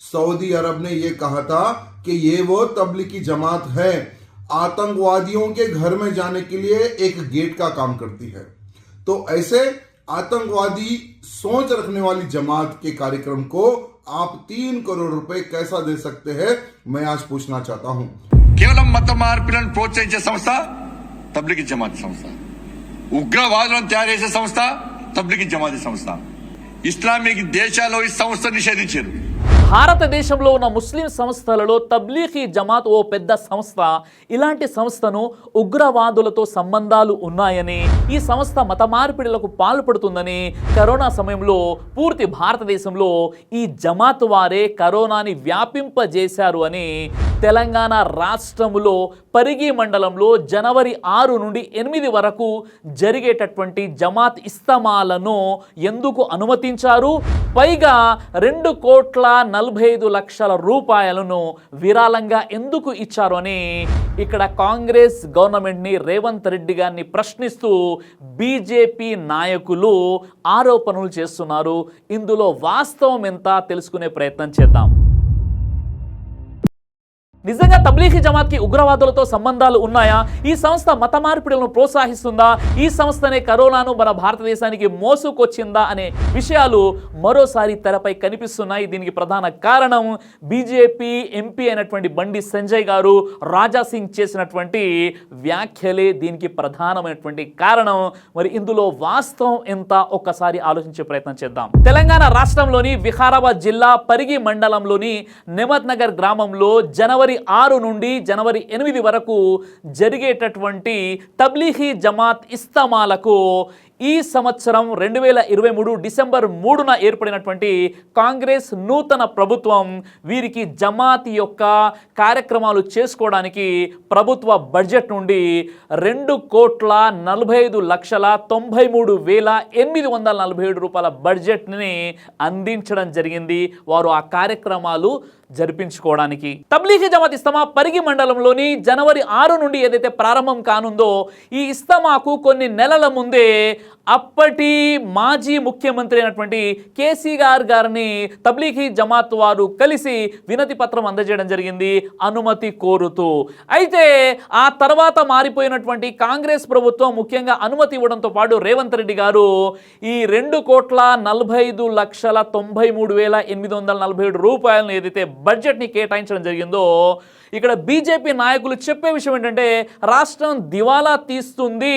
Saudi अरब ने यह कहा था कि ये वो तबलीगी जमात है आतंकवादियों के घर में जाने के लिए एक गेट का काम करती है तो ऐसे आतंकवादी सोच रखने वाली जमात के कार्यक्रम को आप तीन करोड़ रुपए कैसा दे सकते हैं मैं आज पूछना चाहता हूं కేవలం మత మార్పులను ప్రోత్సహించే సంస్థ తబ్లిగి జమాత్ సంస్థ ఉగ్రవాదులను తయారు చేసే సంస్థ తబ్లిగి జమాత్ సంస్థ ఇస్లామిక్ దేశాల్లో ఈ సంస్థ నిషేధించారు భారతదేశంలో ఉన్న ముస్లిం సంస్థలలో తబ్లీఖీ జమాత్ ఓ పెద్ద సంస్థ. ఇలాంటి సంస్థను ఉగ్రవాదులతో సంబంధాలు ఉన్నాయని ఈ సంస్థ మత మార్పిడులకు పాల్పడుతుందని కరోనా సమయంలో పూర్తి భారతదేశంలో ఈ జమాత్ వారే కరోనాని వ్యాపింపజేశారు అని తెలంగాణ రాష్ట్రములో పరిగి మండలంలో జనవరి ఆరు నుండి ఎనిమిది వరకు జరిగేటటువంటి జమాత్ ఇస్తమాలను ఎందుకు అనుమతించారు? పైగా రెండు కోట్ల నలభై ఐదు లక్షల రూపాయలను విరాళంగా ఎందుకు ఇచ్చారు అని ఇక్కడ కాంగ్రెస్ గవర్నమెంట్ని రేవంత్ రెడ్డి గారిని ప్రశ్నిస్తూ బీజేపీ నాయకులు ఆరోపణలు చేస్తున్నారు. ఇందులో వాస్తవం ఎంత తెలుసుకునే ప్రయత్నం చేద్దాం. నిజంగా తబ్లీఖీ జమాత్కి ఉగ్రవాదులతో సంబంధాలు ఉన్నాయా? ఈ సంస్థ మత మార్పిడులను ప్రోత్సహిస్తుందా? ఈ సంస్థనే కరోనాను మన భారతదేశానికి మోసుకొచ్చిందా? అనే విషయాలు మరోసారి తెరపై కనిపిస్తున్నాయి. దీనికి ప్రధాన కారణం బీజేపీ ఎంపీ అయినటువంటి బండి సంజయ్ గారు రాజా సింగ్ చేసినటువంటి వ్యాఖ్యలే. దీనికి ప్రధానమైనటువంటి కారణం మరి ఇందులో వాస్తవం ఎంత? ఒక్కసారి ఆలోచించే ప్రయత్నం చేద్దాం. తెలంగాణ రాష్ట్రంలోని వికారాబాద్ జిల్లా పరిగి మండలంలోని నెమత్ నగర్ గ్రామంలో జనవరి ఆరు నుండి జనవరి ఎనిమిది వరకు జరిగేటటువంటి తబ్లీహీ జమాత్ ఇస్తమాలకు ఈ సంవత్సరం రెండు వేల ఇరవై మూడు డిసెంబర్ మూడున ఏర్పడినటువంటి కాంగ్రెస్ నూతన ప్రభుత్వం వీరికి జమాత్ యొక్క కార్యక్రమాలు చేసుకోవడానికి ప్రభుత్వ బడ్జెట్ నుండి రెండు కోట్ల నలభై ఐదు లక్షల తొంభై మూడు వేల ఎనిమిది వందల నలభై ఏడు రూపాయల బడ్జెట్ని అందించడం జరిగింది. వారు ఆ కార్యక్రమాలు జరిపించుకోవడానికి. తబ్లీగీ జమాత్ ఇస్తమా పరిగి మండలంలోని జనవరి ఆరు నుండి ఏదైతే ప్రారంభం కానుందో ఈ ఇస్తమాకు కొన్ని నెలల ముందే అప్పటి మాజీ ముఖ్యమంత్రి అయినటువంటి కేసీఆర్ గారిని తబ్లీగీ జమాత్ వారు కలిసి వినతి పత్రం అందజేయడం జరిగింది అనుమతి కోరుతూ. అయితే ఆ తర్వాత మారిపోయినటువంటి కాంగ్రెస్ ప్రభుత్వం ముఖ్యంగా అనుమతి ఇవ్వడంతో పాటు రేవంత్ రెడ్డి గారు ఈ రెండు కోట్ల నలభై ఐదు లక్షల తొంభై మూడు వేల ఎనిమిది వందల నలభై ఏడు రూపాయలను ఏదైతే బడ్జెట్ని కేటాయించడం జరిగిందో ఇక్కడ బీజేపీ నాయకులు చెప్పే విషయం ఏంటంటే రాష్ట్రం దివాలా తీస్తుంది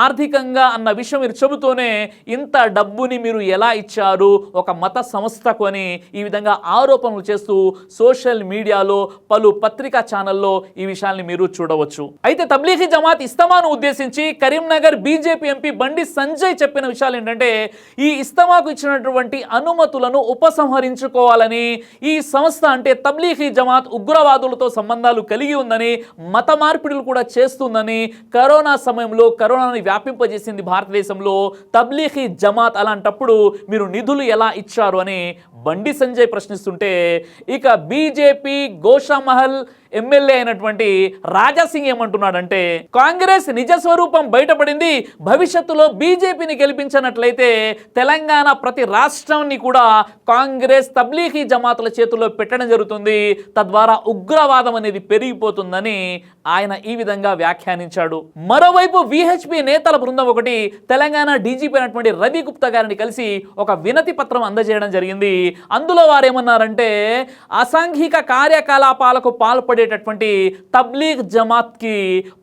ఆర్థికంగా అన్న విషయం మీరు చెబుతూనే ఇంత డబ్బుని మీరు ఎలా ఇచ్చారు ఒక మత సంస్థకు అని ఈ విధంగా ఆరోపణలు చేస్తూ సోషల్ మీడియాలో పలు పత్రికా ఛానల్లో ఈ విషయాన్ని మీరు చూడవచ్చు. అయితే తబ్లీహీ జమాత్ ఇస్తమాను ఉద్దేశించి కరీంనగర్ బీజేపీ ఎంపీ బండి సంజయ్ చెప్పిన విషయాలు ఏంటంటే ఈ ఇస్తమాకు ఇచ్చినటువంటి అనుమతులను ఉపసంహరించుకోవాలని ఈ సంస్థ అంటే తబ్లీఖీ జమాత్ ఉగ్రవాదులతో సంబంధాలు కలిగి ఉందని మత మార్పిడులు కూడా చేస్తుందని కరోనా సమయంలో కరోనాని వ్యాపింపజేసింది భారతదేశంలో తబ్లీఖీ జమాత్ అలాంటప్పుడు మీరు నిధులు ఎలా ఇచ్చారు అని బండి సంజయ్ ప్రశ్నిస్తుంటే ఇక బీజేపీ గోషామహల్ ఎమ్మెల్యే అయినటువంటి రాజాసింగ్ ఏమంటున్నాడంటే కాంగ్రెస్ నిజ స్వరూపం బయటపడింది భవిష్యత్తులో బీజేపీని గెలిపించినట్లయితే తెలంగాణ ప్రతి రాష్ట్రాన్ని కూడా కాంగ్రెస్ తబ్లీగీ జమాతుల చేతుల్లో పెట్టడం జరుగుతుంది. తద్వారా ఉగ్రవాదం అనేది పెరిగిపోతుందని ఆయన ఈ విధంగా వ్యాఖ్యానించాడు. మరోవైపు విహెచ్పి నేతల బృందం ఒకటి తెలంగాణ డీజీపీ అయినటువంటి రవి గుప్తా గారిని కలిసి ఒక వినతి పత్రం అందజేయడం జరిగింది. అందులో వారేమన్నారంటే అసాంఘిక కార్యకలాపాలకు పాల్పడేటటువంటి తబ్లీగ్ జమాత్కి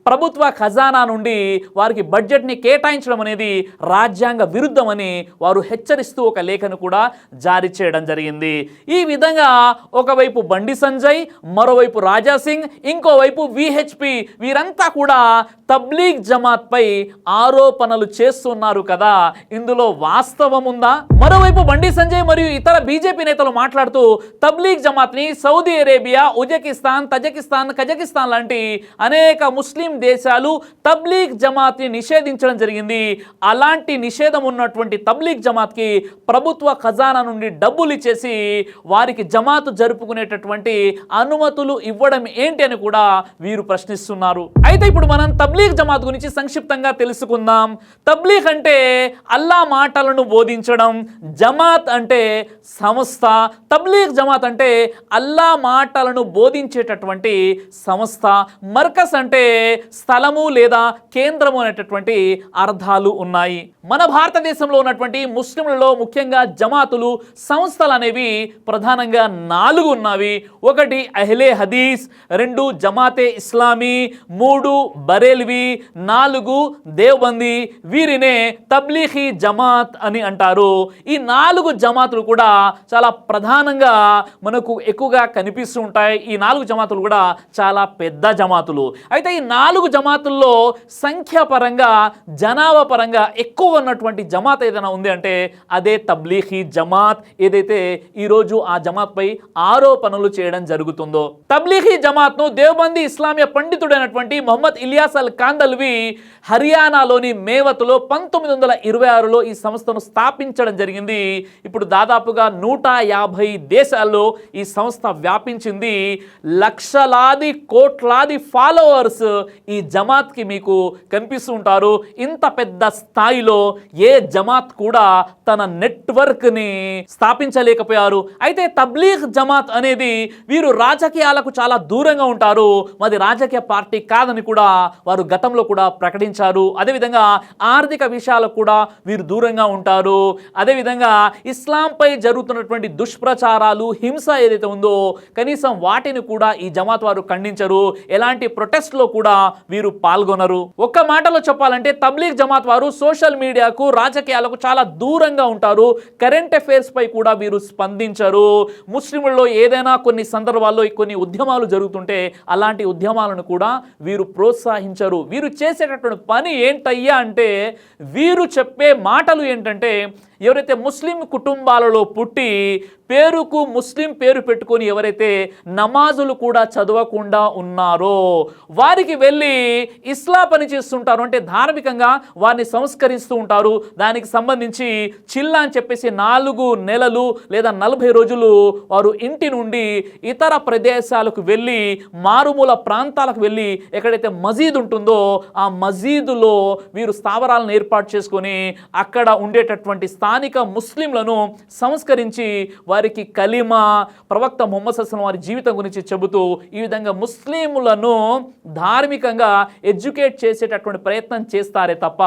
ప్రభుత్వ ఖజానా నుండి వారికి బడ్జెట్ని కేటాయించడం అనేది రాజ్యాంగ విరుద్ధమని వారు హెచ్చరిస్తూ ఒక లేఖను కూడా జారీ చేయడం జరిగింది. ఈ విధంగా ఒకవైపు బండి సంజయ్ మరోవైపు రాజా సింగ్ ఇంకోవైపు విహెచ్పి వీరంతా కూడా తబ్లీగ్ జమాత్ పై ఆరోపణలు చేస్తున్నారు కదా. ఇందులో వాస్తవం ఉందా? మరోవైపు బండి సంజయ్ మరియు ఇతర బీజేపీ నేతలు మాట్లాడుతూ Tabligh జమాత్ని Saudi Arabia Uzbekistan Tajikistan Kazakhstan లాంటి అనేక ముస్లిం దేశాలు తబ్లీగ్ జమాత్ని నిషేధించడం జరిగింది. అలాంటి నిషేధం ఉన్నటువంటి తబ్లీగ్ జమాత్కి ప్రభుత్వ ఖజానా నుండి డబ్బులు ఇచ్చేసి వారికి జమాత్ జరుపుకునేటటువంటి అనుమతులు ఇవ్వడం ఏంటి అని కూడా వీరు ప్రశ్నిస్తున్నారు. అయితే ఇప్పుడు మనం తబ్లీగ్ జమాత్ గురించి సంక్షిప్తంగా తెలుసుకుందాం. తబ్లీగ్ అంటే అల్లా మాటలను బోధించడం. జమాత్ అంటే సంస్థ. తబ్లీగ్ జమాత్ అంటే అల్లా మాటలను బోధించేటటువంటి సంస్థ. మర్కస్ అంటే స్థలము లేదా కేంద్రము అనేటటువంటి అర్థాలు ఉన్నాయి. మన భారతదేశంలో ఉన్నటువంటి ముస్లింలలో ముఖ్యంగా జమాతులు సంస్థలు అనేవి ప్రధానంగా నాలుగు ఉన్నవి. ఒకటి అహ్లే హదీస్ రెండు జమాతే ఇస్లామీ మూడు బరేల్వి నాలుగు దేవబంది. వీరినే తబ్లీహీ జమాత్ అని అంటారు. ఈ నాలుగు జమాతులు కూడా చాలా ప్రధానంగా మనకు ఎక్కువగా కనిపిస్తూ ఉంటాయి. ఈ నాలుగు జమాతులు కూడా చాలా పెద్ద జమాతులు. అయితే ఈ నాలుగు జమాతుల్లో సంఖ్యాపరంగా జనాభా పరంగా ఎక్కువ ఉన్నటువంటి జమాత్ ఏదైనా ఉంది అంటే అదే తబ్లీహీ జమాత్. ఏదైతే ఈరోజు ఆ జమాత్ పై ఆరోపణలు చేయడం జరుగుతుందో తబ్లీహీ జమాత్ను దేవబంది ఇస్లామియ పండితుడైనటువంటి మొహమ్మద్ ఇలియాస్ అల్ కాందల్వి హర్యానాలోని మేవత్లో పంతొమ్మిది వందల ఇరవై ఆరులో ఈ సంస్థను స్థాపించడం జరిగింది. ఇప్పుడు దాదాపుగా నూట యాభై దేశాల్లో ఈ సంస్థ వ్యాపించింది. లక్షలాది కోట్లాది ఫాలోవర్స్ ఈ జమాత్కి మీకు కనిపిస్తూ ఉంటారు ఇంత పెద్ద స్థాయిలో ఏ జమాత్ కూడా తన నెట్వర్క్ని స్థాపించలేకపోయారు. అయితే తబ్లీగ్ జమాత్ అనేది వీరు రాజకీయాలకు చాలా దూరంగా ఉంటారు. మాది రాజకీయ పార్టీ కాదని కూడా వారు గతంలో కూడా ప్రకటించారు. అదేవిధంగా ఆర్థిక విషయాలకు కూడా వీరు దూరంగా ఉంటారు. అదేవిధంగా ఇస్లాంపై జరుగుతున్నటువంటి దుష్ప్రచారాలు హింస ఏదైతే ఉందో కనీసం వాటిని కూడా ఈ జమాత్ వారు ఖండించరు. ఎలాంటి ప్రొటెస్ట్లో కూడా వీరు పాల్గొనరు. ఒక్క మాటలో చెప్పాలంటే తబ్లీగ్ జమాత్ వారు సోషల్ మీడియాకు రాజకీయాలకు చాలా దూరంగా ఉంటారు. కరెంట్ అఫైర్స్ పై కూడా వీరు స్పందించరు. ముస్లింలలో ఏదైనా కొన్ని సందర్భాల్లో కొన్ని ఉద్యమాలు జరుగుతుంటే అలాంటి ఉద్యమాలను కూడా వీరు ప్రోత్సహించరు. వీరు చేసేటటువంటి పని ఏంటయ్యా అంటే వీరు చెప్పే మాటలు ఏంటంటే ఎవరైతే ముస్లిం కుటుంబాలలో పుట్టి పేరుకు ముస్లిం పేరు పెట్టుకొని ఎవరైతే నమాజులు కూడా చదవకుండా ఉన్నారో వారికి వెళ్ళి ఇస్లా పని చేస్తుంటారు. అంటే ధార్మికంగా వారిని సంస్కరిస్తూ ఉంటారు. దానికి సంబంధించి చిల్లా అని చెప్పేసి నాలుగు నెలలు లేదా నలభై రోజులు వారు ఇంటి నుండి ఇతర ప్రదేశాలకు వెళ్ళి మారుమూల ప్రాంతాలకు వెళ్ళి ఎక్కడైతే మజీద్ ఉంటుందో ఆ మజీదులో వీరు స్థావరాలను ఏర్పాటు చేసుకొని అక్కడ ఉండేటటువంటి స్థానిక ముస్లింలను సంస్కరించి వారికి కలిమా ప్రవక్త మొహమ్మద్ అస్లం వారి జీవితం గురించి చెబుతూ ఈ విధంగా ముస్లింలను ధార్మికంగా ఎడ్యుకేట్ చేసేటటువంటి ప్రయత్నం చేస్తారే తప్ప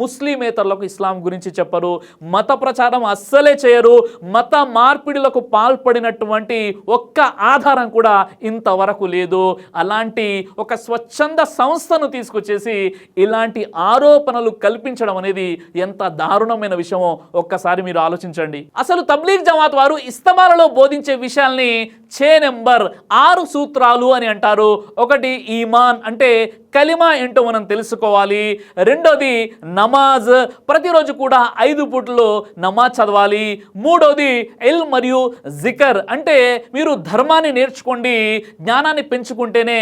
ముస్లిమేతరులకు ఇస్లాం గురించి చెప్పరు. మత ప్రచారం అస్సలే చేయరు. మత మార్పిడులకు పాల్పడినటువంటి ఒక్క ఆధారం కూడా ఇంతవరకు లేదు. అలాంటి ఒక స్వచ్ఛంద సంస్థను తీసుకొచ్చేసి ఇలాంటి ఆరోపణలు కల్పించడం అనేది ఎంత దారుణమైన విషయమో ఒక్కసారి మీరు ఆలోచించండి. అసలు తబ్లీగ్ జమాత్ వారు ఇస్తమాలలో బోధించే విషయాల్ని చే నెంబర్ ఆరు సూత్రాలు అని అంటారు. ఒకటి ఈమాన్ అంటే కలిమా ఏంటో మనం తెలుసుకోవాలి. రెండోది నమాజ్. ప్రతిరోజు కూడా ఐదు పూటలు నమాజ్ చదవాలి. మూడోది ఎల్ మరియు జికర్ అంటే మీరు ధర్మాన్ని నేర్చుకోండి జ్ఞానాన్ని పెంచుకుంటేనే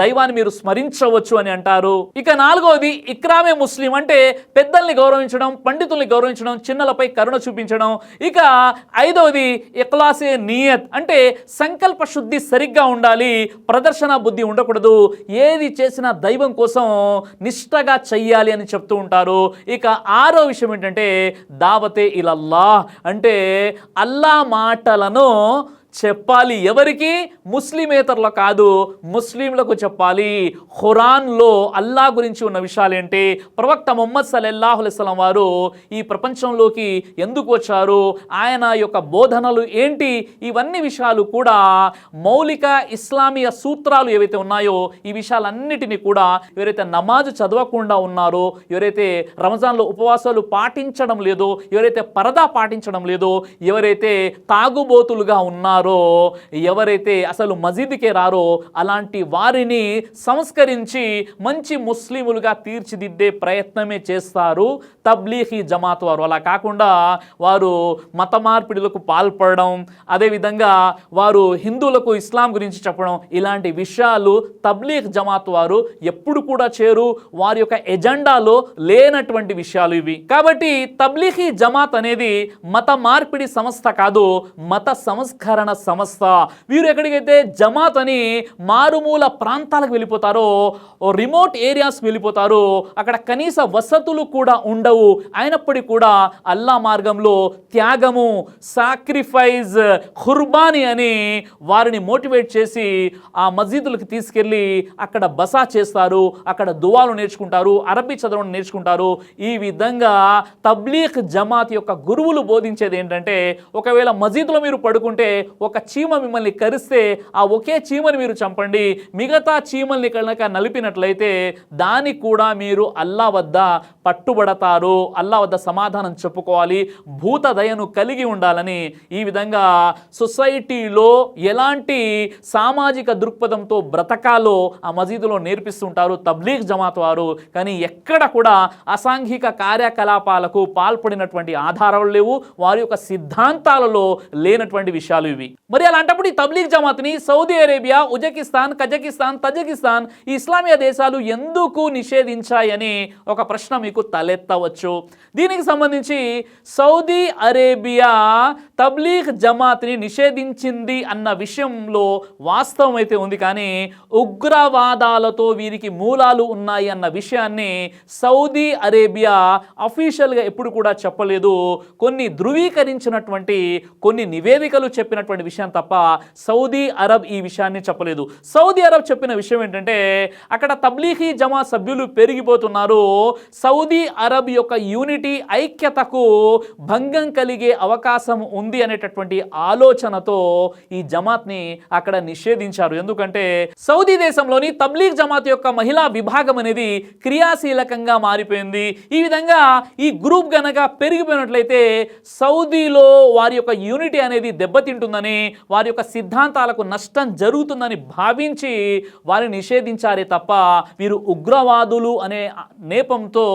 దైవాన్ని మీరు స్మరించవచ్చు అని అంటారు. ఇక నాలుగోది ఇక్రామే ముస్లిం అంటే పెద్దల్ని గౌరవించడం పండితుల్ని గౌరవించడం చిన్నలపై కరుణ చూపించడం. ఇక ఐదవది ఇక్లాసే నియత్. అంటే సంకల్ప శుద్ధి సరిగ్గా ఉండాలి ప్రదర్శన బుద్ధి ఉండకూడదు. ఏది చేసినా దైవం కోసం నిష్టగా చెయ్యాలి అని చెప్తూ ఉంటారు. ఇక ఆరో విషయం ఏంటంటే దావతే ఇలల్లా అంటే అల్లా మాటలను చెప్పాలి ఎవరికి? ముస్లిమేతరులు కాదు ముస్లింలకు చెప్పాలి. ఖురాన్లో అల్లా గురించి ఉన్న విషయాలు ఏంటి ప్రవక్త మొహమ్మద్ సల్లల్లాహు వారు ఈ ప్రపంచంలోకి ఎందుకు వచ్చారు? ఆయన యొక్క బోధనలు ఏంటి? ఇవన్నీ విషయాలు కూడా మౌలిక ఇస్లామీయ సూత్రాలు ఏవైతే ఉన్నాయో ఈ విషయాలన్నిటినీ కూడా ఎవరైతే నమాజ్ చదవకుండా ఉన్నారో ఎవరైతే రంజాన్లో ఉపవాసాలు పాటించడం లేదో ఎవరైతే పరదా పాటించడం లేదో ఎవరైతే తాగుబోతులుగా ఉన్నారో రారో ఎవరైతే అసలు మసీదుకే రారో అలాంటి వారిని సంస్కరించి మంచి ముస్లిములుగా తీర్చిదిద్దే ప్రయత్నమే చేస్తారు. తబ్లీహీ జమాత్ వారు అలా కాకుండా వారు మత మార్పిడులకు పాల్పడడం అదేవిధంగా వారు హిందువులకు ఇస్లాం గురించి చెప్పడం ఇలాంటి విషయాలు తబ్లీగ్ జమాత్ వారు ఎప్పుడు కూడా చేరు. వారి యొక్క ఎజెండాలో లేనటువంటి విషయాలు ఇవి. కాబట్టి తబ్లీహీ జమాత్ అనేది మత మార్పిడి సంస్థ కాదు మత సంస్కరణ సంస్థ. వీరు ఎక్కడికైతే జమాత్ అని మారుమూల ప్రాంతాలకు వెళ్ళిపోతారో ఓ రిమోట్ ఏరియాస్కి వెళ్ళిపోతారు. అక్కడ కనీస వసతులు కూడా ఉండవు. అయినప్పటికీ కూడా అల్లా మార్గంలో త్యాగము సాక్రిఫైజ్ ఖుర్బానీ అని వారిని మోటివేట్ చేసి ఆ మస్జిదులకు తీసుకెళ్ళి అక్కడ బసా చేస్తారు. అక్కడ దువాలు నేర్చుకుంటారు అరబీ చదవడం నేర్చుకుంటారు. ఈ విధంగా తబ్లీగ్ జమాత్ యొక్క గురువులు బోధించేది ఏంటంటే ఒకవేళ మసీదులో మీరు పడుకుంటే ఒక చీమ మిమ్మల్ని కరిస్తే ఆ ఒకే చీమని మీరు చంపండి. మిగతా చీమల్ని కనుక నలిపినట్లయితే దానికి కూడా మీరు అల్లా వద్ద పట్టుబడతారు. అల్లా వద్ద సమాధానం చెప్పుకోవాలి. భూత దయను కలిగి ఉండాలని ఈ విధంగా సొసైటీలో ఎలాంటి సామాజిక దృక్పథంతో బ్రతకాలో ఆ మసీదులో నేర్పిస్తుంటారు తబ్లీగ్ జమాత్ వారు. కానీ ఎక్కడ కూడా అసాంఘిక కార్యకలాపాలకు పాల్పడినటువంటి ఆధారాలు లేవు. వారి యొక్క సిద్ధాంతాలలో లేనటువంటి విషయాలు ఇవి. మరి అలాంటప్పుడు ఈ Tabligh జమాత్ని Saudi Arabia Uzbekistan Kazakhstan Tajikistan ఈ ఇస్లామియా దేశాలు ఎందుకు నిషేధించాయని ఒక ప్రశ్న మీకు తలెత్తవచ్చు. దీనికి సంబంధించి సౌదీ అరేబియా తబ్లీగ్ జమాత్ని నిషేధించింది అన్న విషయంలో వాస్తవం అయితే ఉంది కానీ ఉగ్రవాదాలతో వీరికి మూలాలు ఉన్నాయి అన్న విషయాన్ని సౌదీ అరేబియా అఫీషియల్గా ఎప్పుడు కూడా చెప్పలేదు. కొన్ని ధృవీకరించినటువంటి కొన్ని నివేదికలు చెప్పినటువంటి విషయం తప్ప సౌదీ అరబ్ ఈ విషయాన్ని చెప్పలేదు. సౌదీ అరబ్ చెప్పిన విషయం ఏంటంటే అక్కడ తబ్లీహీ జమా సభ్యులు పెరిగిపోతున్నారు. సౌదీ అరబ్ యొక్క యూనిటీ ఐక్యతకు భంగం కలిగే అవకాశం ఉంది అనేటటువంటి ఆలోచనతో ఈ జమాత్ని అక్కడ నిషేధించారు. ఎందుకంటే సౌదీ దేశంలోని తబ్లీగ్ జమాత్ యొక్క మహిళా విభాగం అనేది క్రియాశీలకంగా మారిపోయింది. ఈ విధంగా ఈ గ్రూప్ గనక పెరిగిపోయినట్లయితే సౌదీలో వారి యొక్క యూనిటీ అనేది దెబ్బతింటుందని వారి యొక్క సిద్ధాంతాలకు నష్టం జరుగుతుందని భావించి వారిని నిషేధించారే తప్ప వీరు ఉగ్రవాదులు అనే నేపంతో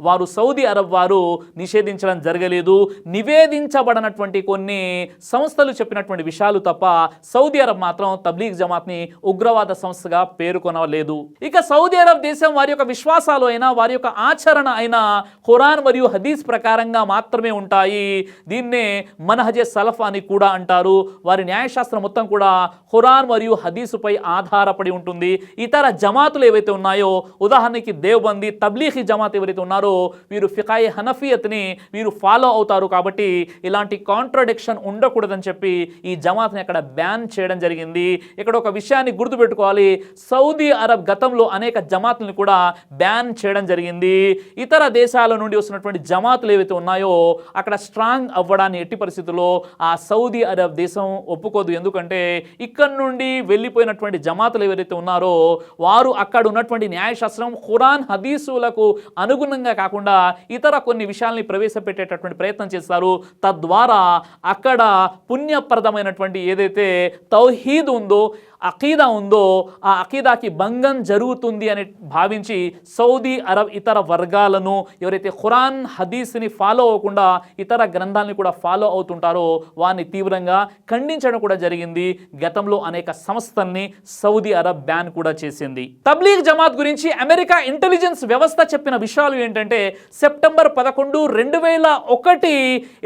వారు సౌదీ అరబ్ వారు నిషేధించడం జరగలేదు. నివేదించబడినటువంటి కొన్ని సంస్థలు చెప్పినటువంటి విషయాలు తప్ప సౌదీ అరబ్ మాత్రం తబ్లీగ్ జమాత్ని ఉగ్రవాద సంస్థగా పేర్కొనలేదు. ఇక సౌదీ అరబ్ దేశం వారి యొక్క విశ్వాసాలు అయినా వారి యొక్క ఆచరణ అయినా ఖురాన్ మరియు హదీస్ ప్రకారంగా మాత్రమే ఉంటాయి. దీన్నే మనహజే సలఫ్ అని కూడా అంటారు. వారి న్యాయశాస్త్రం మొత్తం కూడా ఖురాన్ మరియు హదీసుపై ఆధారపడి ఉంటుంది. ఇతర జమాతులు ఏవైతే ఉన్నాయో ఉదాహరణకి దేవ్బంది తబ్లీహీ జమాత్ ఎవరైతే ఉన్నారో వీరు ఫికాయి హనఫియత్ని వీరు ఫాలో అవుతారు కాబట్టి ఇలాంటి కాంట్రడిక్షన్ ఉండకూడదని చెప్పి ఈ జమాత్ని అక్కడ బ్యాన్ చేయడం జరిగింది. ఇక్కడ ఒక విషయాన్ని గుర్తుపెట్టుకోవాలి. సౌదీ అరబ్ గతంలో అనేక జమాతులను కూడా బ్యాన్ చేయడం జరిగింది. ఇతర దేశాల నుండి వస్తున్నటువంటి జమాతులు ఏవైతే ఉన్నాయో అక్కడ స్ట్రాంగ్ అవ్వడాన్ని ఎట్టి పరిస్థితుల్లో ఆ సౌదీ అరబ్ దేశం ఒప్పుకోదు. ఎందుకంటే ఇక్కడ నుండి వెళ్ళిపోయినటువంటి జమాతులు ఎవరైతే ఉన్నారో వారు అక్కడ ఉన్నటువంటి న్యాయశాస్త్రం ఖురాన్ హదీసులకు అనుగుణంగా కాకుండా ఇతర కొన్ని విషయాల్ని ప్రవేశపెట్టేటటువంటి ప్రయత్నం చేస్తారు తద్వారా అక్కడ పుణ్యప్రదమైనటువంటి ఏదైతే తౌహీద్ ఉందో అకీదా ఉందో ఆ అకీదాకి భంగం జరుగుతుంది అని భావించి సౌదీ అరబ్ ఇతర వర్గాలను ఎవరైతే ఖురాన్ హదీస్ని ఫాలో అవ్వకుండా ఇతర గ్రంథాలని కూడా ఫాలో అవుతుంటారో వారిని తీవ్రంగా ఖండించడం కూడా జరిగింది. గతంలో అనేక సంస్థల్ని సౌదీ అరబ్ బ్యాన్ కూడా చేసింది. తబ్లీగ్ జమాత్ గురించి అమెరికా ఇంటెలిజెన్స్ వ్యవస్థ చెప్పిన విషయాలు ఏంటంటే సెప్టెంబర్ పదకొండు రెండు వేల ఒకటి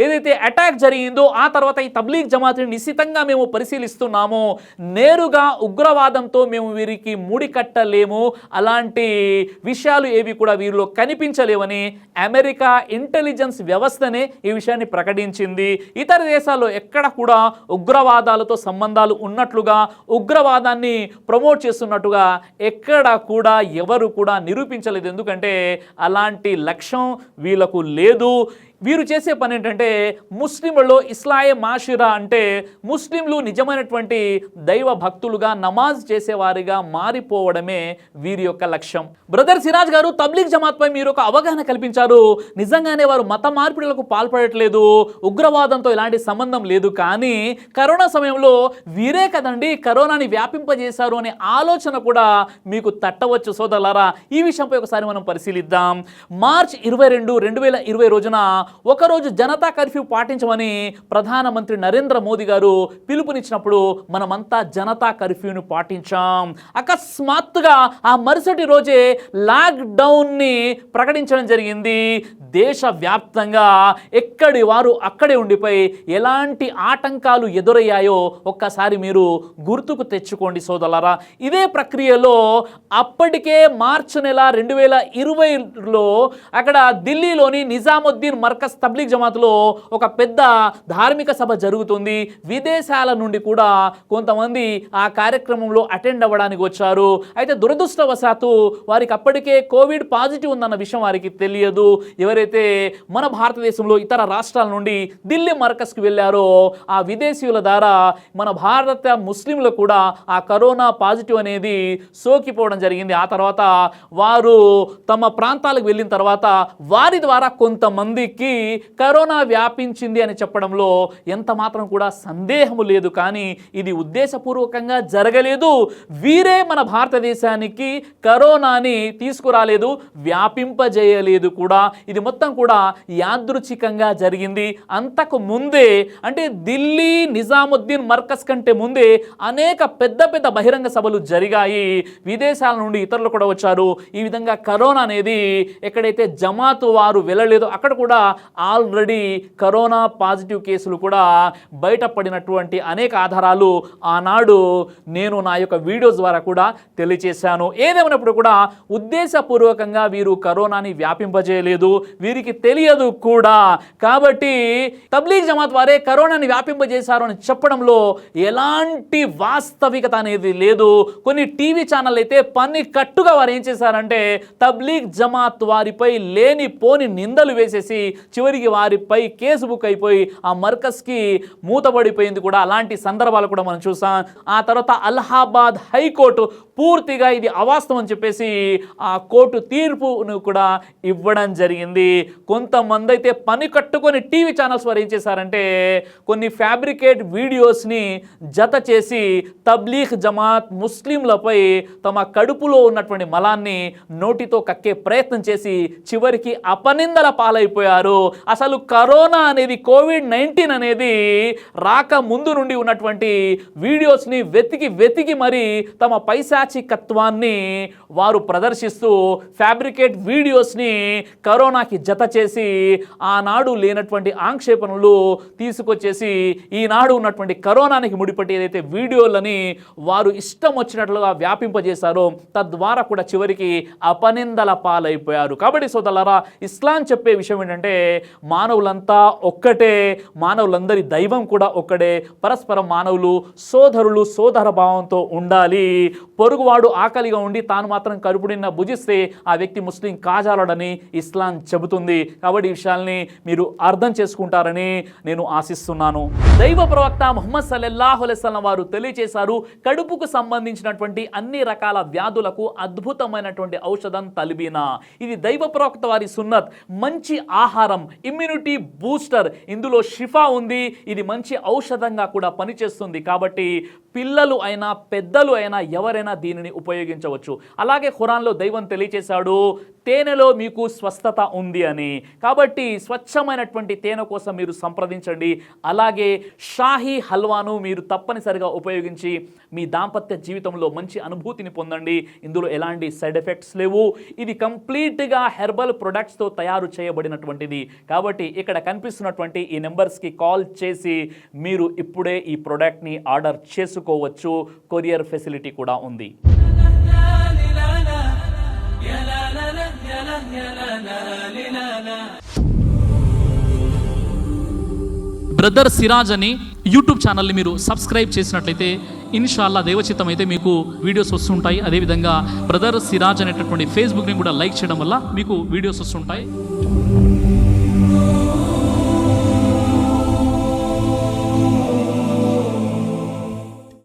ఏదైతే అటాక్ జరిగిందో ఆ తర్వాత ఈ తబ్లీగ్ జమాత్ని నిశ్చితంగా మేము పరిశీలిస్తున్నాము నేరుగా ఉగ్రవాదంతో మేము వీరికి ముడికట్టలేము అలాంటి విషయాలు ఏవి కూడా వీరిలో కనిపించలేవని అమెరికా ఇంటెలిజెన్స్ వ్యవస్థనే ఈ విషయాన్ని ప్రకటించింది. ఇతర దేశాల్లో ఎక్కడ కూడా ఉగ్రవాదాలతో సంబంధాలు ఉన్నట్లుగా ఉగ్రవాదాన్ని ప్రమోట్ చేస్తున్నట్టుగా ఎక్కడ కూడా ఎవరు కూడా నిరూపించలేదు. ఎందుకంటే అలాంటి లక్ష్యం వీళ్ళకు లేదు. వీరు చేసే పని ఏంటంటే ముస్లింలలో ఇస్లాయే మాషిరా అంటే ముస్లింలు నిజమైనటువంటి దైవ భక్తులుగా నమాజ్ చేసేవారిగా మారిపోవడమే వీరి యొక్క లక్ష్యం. బ్రదర్ సిరాజ్ గారు తబ్లీగ్ జమాత్పై మీరు ఒక అవగాహన కల్పించారు. నిజంగానే వారు మత మార్పిడులకు పాల్పడట్లేదు. ఉగ్రవాదంతో ఇలాంటి సంబంధం లేదు కానీ కరోనా సమయంలో వీరే కదండి కరోనాని వ్యాపింపజేశారు అనే ఆలోచన కూడా మీకు తట్టవచ్చు సోదరులారా. ఈ విషయంపై ఒకసారి మనం పరిశీలిద్దాం. మార్చ్ ఇరవై రెండు రెండు వేల ఇరవై రోజున ఒకరోజు జనతా కర్ఫ్యూ పాటించమని ప్రధానమంత్రి నరేంద్ర మోదీ గారు పిలుపునిచ్చినప్పుడు మనమంతా జనతా కర్ఫ్యూని పాటించాం. అకస్మాత్తుగా ఆ మరుసటి రోజే లాక్డౌన్ని ప్రకటించడం జరిగింది. దేశవ్యాప్తంగా ఎక్కడి వారు అక్కడే ఉండిపోయి ఎలాంటి ఆటంకాలు ఎదురయ్యాయో ఒక్కసారి మీరు గుర్తుకు తెచ్చుకోండి సోదరులారా. ఇదే ప్రక్రియలో అప్పటికే మార్చి నెల రెండు వేల ఇరవైలో అక్కడ ఢిల్లీలోని నిజాముద్దీన్ మర్కజ్ తబ్లీగ్ జమాత్లో ఒక పెద్ద ధార్మిక సభ జరుగుతుంది. విదేశాల నుండి కూడా కొంతమంది ఆ కార్యక్రమంలో అటెండ్ అవ్వడానికి వచ్చారు. అయితే దురదృష్టవశాత్తు వారికి అప్పటికే కోవిడ్ పాజిటివ్ ఉందన్న విషయం వారికి తెలియదు. ఎవరైతే మన భారతదేశంలో ఇతర రాష్ట్రాల నుండి ఢిల్లీ మర్కస్కి వెళ్ళారో ఆ విదేశీయుల ద్వారా మన భారత ముస్లింలు కూడా ఆ కరోనా పాజిటివ్ అనేది సోకిపోవడం జరిగింది. ఆ తర్వాత వారు తమ ప్రాంతాలకు వెళ్ళిన తర్వాత వారి ద్వారా కొంతమందికి కరోనా వ్యాపించింది అని చెప్పడంలో ఎంత మాత్రం కూడా సందేహము లేదు. కానీ ఇది ఉద్దేశపూర్వకంగా జరగలేదు. వీరే మన భారతదేశానికి కరోనాని తీసుకురాలేదు వ్యాపింపజేయలేదు కూడా. ఇది మొత్తం కూడా యాదృచ్ఛికంగా జరిగింది. అంతకు ముందే అంటే ఢిల్లీ నిజాముద్దీన్ మర్కజ్ కంటే ముందే అనేక పెద్ద పెద్ద బహిరంగ సభలు జరిగాయి. విదేశాల నుండి ఇతరులు కూడా వచ్చారు. ఈ విధంగా కరోనా అనేది ఎక్కడైతే జమాతు వారు వెళ్ళలేదో అక్కడ కూడా ఆల్రెడీ కరోనా పాజిటివ్ కేసులు కూడా బయటపడినటువంటి అనేక ఆధారాలు ఆనాడు నేను నా యొక్క వీడియోస్ ద్వారా కూడా తెలియచేశాను. ఏదేమైనప్పుడు కూడా ఉద్దేశపూర్వకంగా వీరు కరోనాని వ్యాపింపజేయలేదు. వీరికి తెలియదు కూడా. కాబట్టి తబ్లీగ్ జమాత్ వారే కరోనాని వ్యాపింపజేశారు అని చెప్పడంలో ఎలాంటి వాస్తవికత అనేది లేదు. కొన్ని టీవీ ఛానల్ అయితే పని కట్టుగా వారు ఏం చేశారంటే తబ్లీగ్ జమాత్ వారిపై లేని పోని నిందలు వేసేసి చివరికి వారిపై కేసు బుక్ అయిపోయి ఆ మర్కస్కి మూతబడిపోయింది కూడా. అలాంటి సందర్భాలు కూడా మనం చూసాం. ఆ తర్వాత అలహాబాద్ హైకోర్టు పూర్తిగా ఇది అవాస్తవం అని చెప్పేసి ఆ కోర్టు తీర్పును కూడా ఇవ్వడం జరిగింది. కొంతమంది అయితే పని కట్టుకొని టీవీ ఛానల్స్ వారు ఏం చేశారంటే కొన్ని ఫ్యాబ్రికేట్ వీడియోస్ని జత చేసి తబ్లీగ్ జమాత్ ముస్లింలపై తమ కడుపులో ఉన్నటువంటి మలాన్ని నోటితో కక్కే ప్రయత్నం చేసి చివరికి అపనిందల పాలైపోయారు. అసలు కరోనా అనేది కోవిడ్ నైన్టీన్ అనేది రాక ముందు నుండి ఉన్నటువంటి వీడియోస్ని వెతికి వెతికి మరి తమ పైశాచికత్వాన్ని వారు ప్రదర్శిస్తూ ఫ్యాబ్రికేట్ వీడియోస్ని కరోనాకి జత చేసి ఆనాడు లేనటువంటి ఆంక్షేపణలు తీసుకొచ్చేసి ఈనాడు ఉన్నటువంటి కరోనానికి ముడిపట్టి ఏదైతే వీడియోలని వారు ఇష్టం వచ్చినట్లుగా వ్యాపింపజేశారో తద్వారా కూడా చివరికి అపనిందల పాలైపోయారు. కాబట్టి సోదలరా ఇస్లాం చెప్పే విషయం ఏంటంటే మానవులంతా ఒక్కటే మానవులందరి దైవం కూడా ఒక్కడే పరస్పరం మానవులు సోదరులు సోదర భావంతో ఉండాలి. పొరుగువాడు ఆకలిగా ఉండి తాను మాత్రం కరుపుడిన భుజిస్తే ఆ వ్యక్తి ముస్లిం కాజాలడని ఇస్లాం చెబుతుంది. కాబట్టి ఈ విషయాల్ని మీరు అర్థం చేసుకుంటారని నేను ఆశిస్తున్నాను. దైవ ప్రవక్త ముహమ్మద్ సల్లల్లాహు అలైస్లం వారు తెలియచేశారు కడుపుకు సంబంధించినటువంటి అన్ని రకాల వ్యాధులకు అద్భుతమైనటువంటి ఔషధం తలిబీనా. ఇది దైవ ప్రవక్త వారి సున్నత్. మంచి ఆహారం ఇమ్యూనిటీ బూస్టర్ ఇందులో షిఫా ఉంది ఇది మంచి ఔషధంగా కూడా పనిచేస్తుంది. కాబట్టి పిల్లలు అయినా పెద్దలు అయినా ఎవరైనా దీనిని ఉపయోగించవచ్చు. అలాగే ఖురాన్లో దైవం తెలియచేశాడు తేనెలో మీకు స్వస్థత ఉంది అని. కాబట్టి స్వచ్ఛమైనటువంటి తేనె కోసం మీరు సంప్రదించండి. అలాగే షాహీ హల్వాను మీరు తప్పనిసరిగా ఉపయోగించి మీ దాంపత్య జీవితంలో మంచి అనుభూతిని పొందండి. ఇందులో ఎలాంటి సైడ్ ఎఫెక్ట్స్ లేవు. ఇది కంప్లీట్గా హెర్బల్ ప్రొడక్ట్స్తో తయారు చేయబడినటువంటిది. కాబట్టి ఇక్కడ కనిపిస్తున్నటువంటి ఈ నెంబర్స్కి కాల్ చేసి మీరు ఇప్పుడే ఈ ప్రోడక్ట్ని ఆర్డర్ చేసుకోవచ్చు. కొరియర్ ఫెసిలిటీ కూడా ఉంది. బ్రదర్ సిరాజ్ అని యూట్యూబ్ ఛానల్ని మీరు సబ్స్క్రైబ్ చేసినట్లయితే ఇన్షాల్లా దేవచిత్తం అయితే మీకు వీడియోస్ వస్తుంటాయి. అదేవిధంగా బ్రదర్ సిరాజ్ అనేటటువంటి ఫేస్బుక్ని కూడా లైక్ చేయడం వల్ల మీకు వీడియోస్ వస్తుంటాయి.